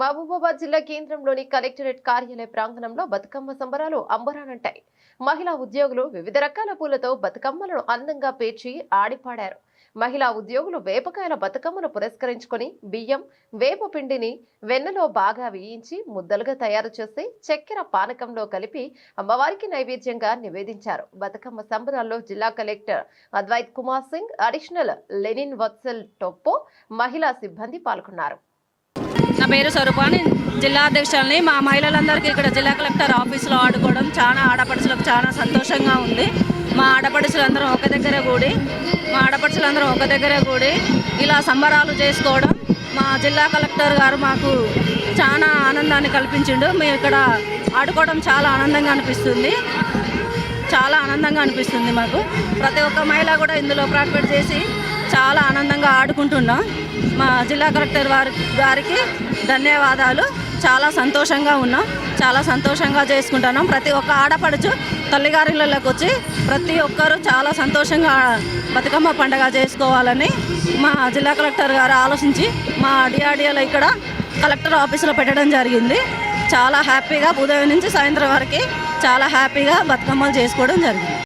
మహబూబాబాద్ జిల్లా కేంద్రంలోని కలెక్టరేట్ కార్యాలయ ప్రాంగణంలో బతుకమ్మ సంబరాలు అంబరానంటాయి. మహిళా ఉద్యోగులు వివిధ రకాల పూలతో బతుకమ్మలను అందంగా పేర్చి ఆడిపాడారు. మహిళా ఉద్యోగులు వేపకాయల బతుకమ్మను పురస్కరించుకొని బియ్యం వేప పిండిని వెన్నలో బాగా వేయించి ముద్దలుగా తయారు చేసి చక్కెర పానకంలో కలిపి అమ్మవారికి నైవేద్యంగా నివేదించారు. బతుకమ్మ సంబరాల్లో జిల్లా కలెక్టర్ అద్వైత్ కుమార్ సింగ్ అడిషనల్ లెనిన్ వత్సల్ టొప్పో మహిళా సిబ్బంది పాల్గొన్నారు. నా పేరు స్వరూప. జిల్లా అధ్యక్షుల్ని మా మహిళలందరికీ ఇక్కడ జిల్లా కలెక్టర్ ఆఫీస్లో ఆడుకోవడం చాలా ఆడపడుచులకు చాలా సంతోషంగా ఉంది. మా ఆడపడుచులందరం ఒక దగ్గర కూడి మా ఆడపడుచులందరం ఒక దగ్గర కూడి ఇలా సంబరాలు చేసుకోవడం మా జిల్లా కలెక్టర్ గారు మాకు చాలా ఆనందాన్ని కల్పించిండు. మేము ఇక్కడ ఆడుకోవడం చాలా ఆనందంగా అనిపిస్తుంది. చాలా ఆనందంగా అనిపిస్తుంది మాకు. ప్రతి ఒక్క మహిళ కూడా ఇందులో పార్టిసిపేట్ చేసి చాలా ఆనందంగా ఆడుకుంటున్నాం. మా జిల్లా కలెక్టర్ వారి గారికి ధన్యవాదాలు. చాలా సంతోషంగా ఉన్నాం. చాలా సంతోషంగా చేసుకుంటున్నాం. ప్రతి ఒక్క ఆడపడుచు తల్లిగారిళ్ళకి వచ్చి ప్రతి ఒక్కరూ చాలా సంతోషంగా బతుకమ్మ పండగ చేసుకోవాలని మా జిల్లా కలెక్టర్ గారు ఆలోచించి మా డిఆర్డిఏలో ఇక్కడ కలెక్టర్ ఆఫీసులో పెట్టడం జరిగింది. చాలా హ్యాపీగా ఉదయం నుంచి సాయంత్రం వరకు చాలా హ్యాపీగా బతుకమ్మలు చేసుకోవడం జరిగింది.